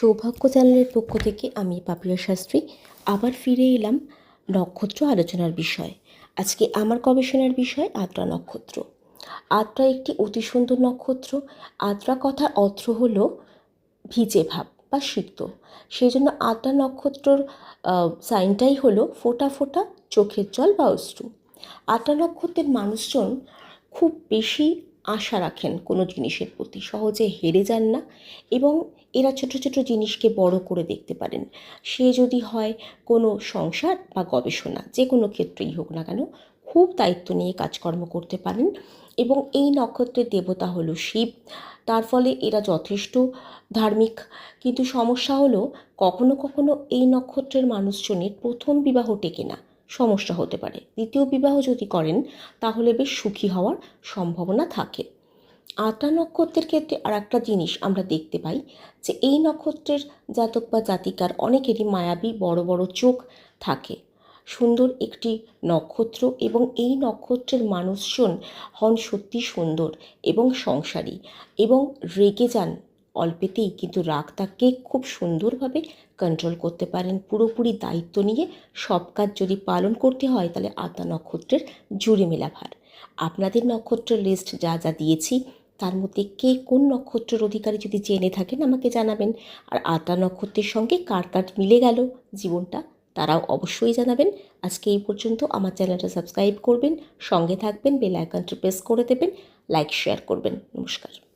সৌভাগ্য চ্যানেলের পক্ষ থেকে আমি পাপিয়া শাস্ত্রী আবার ফিরে এলাম নক্ষত্র আলোচনার বিষয়। আজকে আমার গবেষণার বিষয় আদ্রা নক্ষত্র। আদ্রা একটি অতি সুন্দর নক্ষত্র। আদ্রা কথার অর্থ হল ভিজে ভাব বা সিক্ত। সেই জন্য আদ্রা নক্ষত্রর সাইনটাই হলো ফোটা ফোটা চোখের জল বা অশ্রু। আদ্রা নক্ষত্রের মানুষজন খুব বেশি আশা রাখেন কোনো জিনিসের প্রতি সহজে হেরে যান না এবং এরা ছোট ছোট জিনিসকে বড় করে দেখতে পারেন। সে যদি হয় কোনো সংসার বা গবেষণা, যে কোনো ক্ষেত্রেই হোক না কেন, খুব দায়িত্ব নিয়ে কাজকর্ম করতে পারেন এবং এই নক্ষত্রের দেবতা হলো শিব। তার ফলে এরা যথেষ্ট ধার্মিক। কিন্তু সমস্যা হলো, কখনো কখনো এই নক্ষত্রের মানুষজনের প্রথম বিবাহ টেকে না। সমস্যা হতে পারে। দ্বিতীয় বিবাহ যদি করেন, তাহলে বেশ সুখী হওয়ার সম্ভাবনা থাকে। আটা নক্ষত্রের ক্ষেত্রে আর একটা জিনিস আমরা দেখতে পাই যে, এই নক্ষত্রের জাতক বা জাতিকার অনেকেরই মায়াবী বড় বড় চোখ থাকে। সুন্দর একটি নক্ষত্র এবং এই নক্ষত্রের মানুষজন হন সত্যি সুন্দর এবং সংসারী এবং রেগে যান অল্পেতেই কিন্তু রাগটাকে খুব সুন্দরভাবে কন্ট্রোল করতে পারেন। পুরোপুরি দায়িত্ব নিয়ে সব কাজ যদি পালন করতে হয়, তাহলে আদ্যা নক্ষত্রের জুড়ে মেলা ভার আপনাদের নক্ষত্রের লিস্ট যা যা দিয়েছি, তার মধ্যে কে কোন নক্ষত্রের অধিকারী যদি জেনে থাকেন, আমাকে জানাবেন। আর আদ্রা নক্ষত্রের সঙ্গে কার কার মিলে গেল জীবনটা, তারাও অবশ্যই জানাবেন। আজকে এই পর্যন্ত আমার চ্যানেলটা সাবস্ক্রাইব করবেন, সঙ্গে থাকবেন বেল আইকনটি প্রেস করে দেবেন লাইক শেয়ার করবেন। নমস্কার।